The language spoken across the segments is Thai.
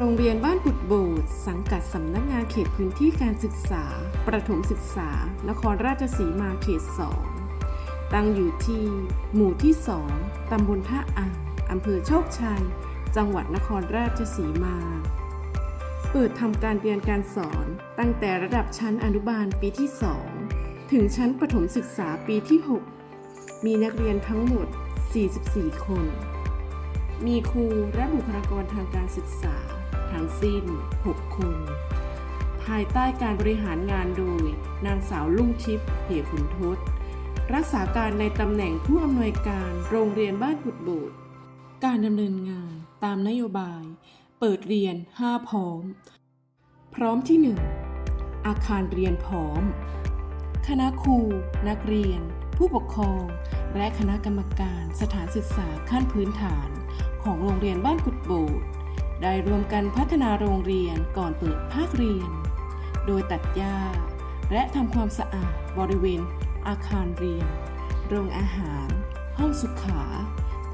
โรงเรียนบ้านกุดโบดสังกัดสำนักงานเขตพื้นที่การศึกษา ประถมศึกษา นครราชสีมาเขต 2 ตั้งอยู่ที่ หมู่ที่ 2 ตำบลท่าอ่างอำเภอโชคชัย จังหวัดนครราชสีมา เปิดทำการเรียนการสอนตั้งแต่ระดับชั้นอนุบาลปีที่ 2 ถึงชั้นประถมศึกษาปีที่ 6 มีนักเรียนทั้งหมด 44 คน มีครูและบุคลากรทางการศึกษา ทั้งสิ้น 6 คน ภายใต้การบริหารงานโดย นางสาวลุ่งทิพเหขุนทศ รักษาการในตำแหน่งผู้อำนวยการโรงเรียนบ้านกุดโบดการดำเนินงานตามนโยบาย เปิดเรียน 5 พร้อม พร้อมที่ 1 อาคารเรียนพร้อม คณะครู นักเรียน ผู้ปกครอง และคณะกรรมการสถานศึกษาขั้นพื้นฐานของโรงเรียนบ้านกุดโบด ได้รวมกันพัฒนาโรงเรียนก่อนเปิดภาคเรียน โดยตัดหญ้า และทำความสะอาดบริเวณ อาคารเรียน โรงอาหาร ห้องสุขา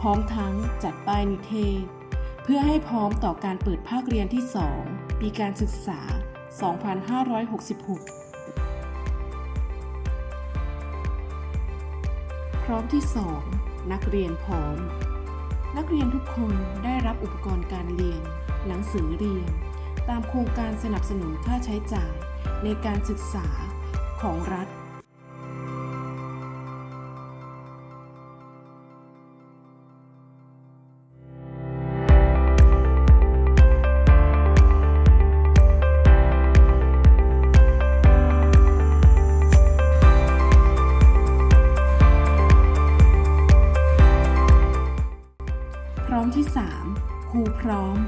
พร้อมทั้งจัดป้ายนิเทศ เพื่อให้พร้อมต่อการเปิดภาคเรียนที่ 2 ปีการศึกษา 2566 พร้อมที่ 2 นักเรียนพร้อม นักเรียนทุกคนได้รับอุปกรณ์การเรียน หนังสือเรียน ตามโครงการสนับสนุนค่าใช้จ่ายในการศึกษาของรัฐ องที่ 3 ครูพร้อม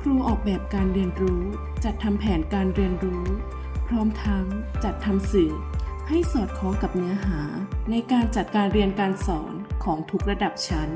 ครูออกแบบการเรียนรู้ จัดทำแผนการเรียนรู้ พร้อมทั้งจัดทำสื่อ ให้สอดคล้องกับเนื้อหา ในการจัดการเรียนการสอนของทุกระดับชั้น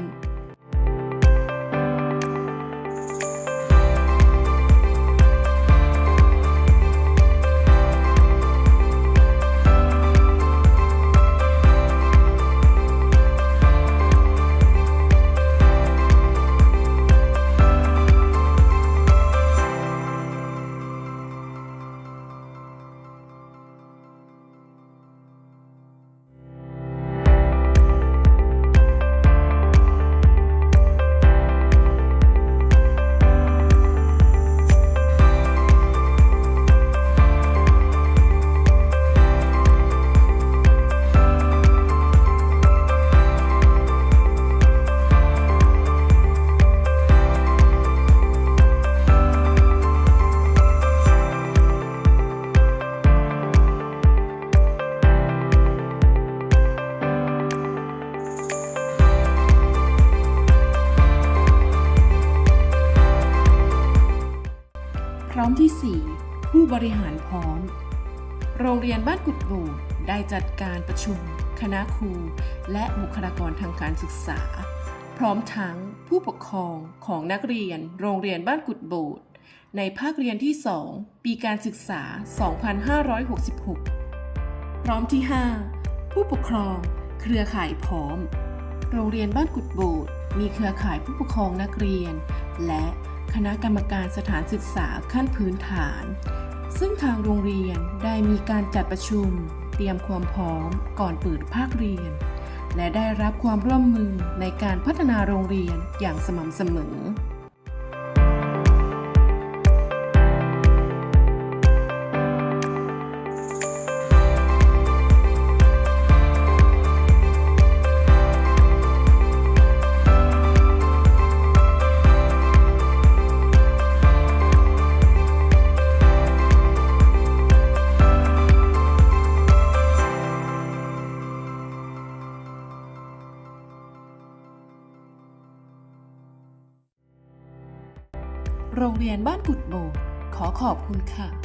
พร้อมที่ 4 ผู้บริหารพร้อม โรงเรียนบ้านกุดโบดได้จัดการประชุม คณะครู และบุคลากรทางการศึกษา พร้อมทั้งผู้ปกครองของนักเรียน โรงเรียนบ้านกุดโบดในภาคเรียนที่ 2 ปีการศึกษา 2566 พร้อมที่ 5 ผู้ปกครอง เครือข่ายพร้อม โรงเรียนบ้านกุดโบดมีเครือข่ายผู้ปกครองนักเรียน และ คณะกรรมการสถานศึกษาขั้นพื้นฐาน ซึ่งทางโรงเรียนได้มีการจัดประชุม เตรียมความพร้อมก่อนเปิดภาคเรียน และได้รับความร่วมมือในการพัฒนาโรงเรียนอย่างสม่ำเสมอ โรงเรียนบ้านกุดโบ ขอขอบคุณค่ะ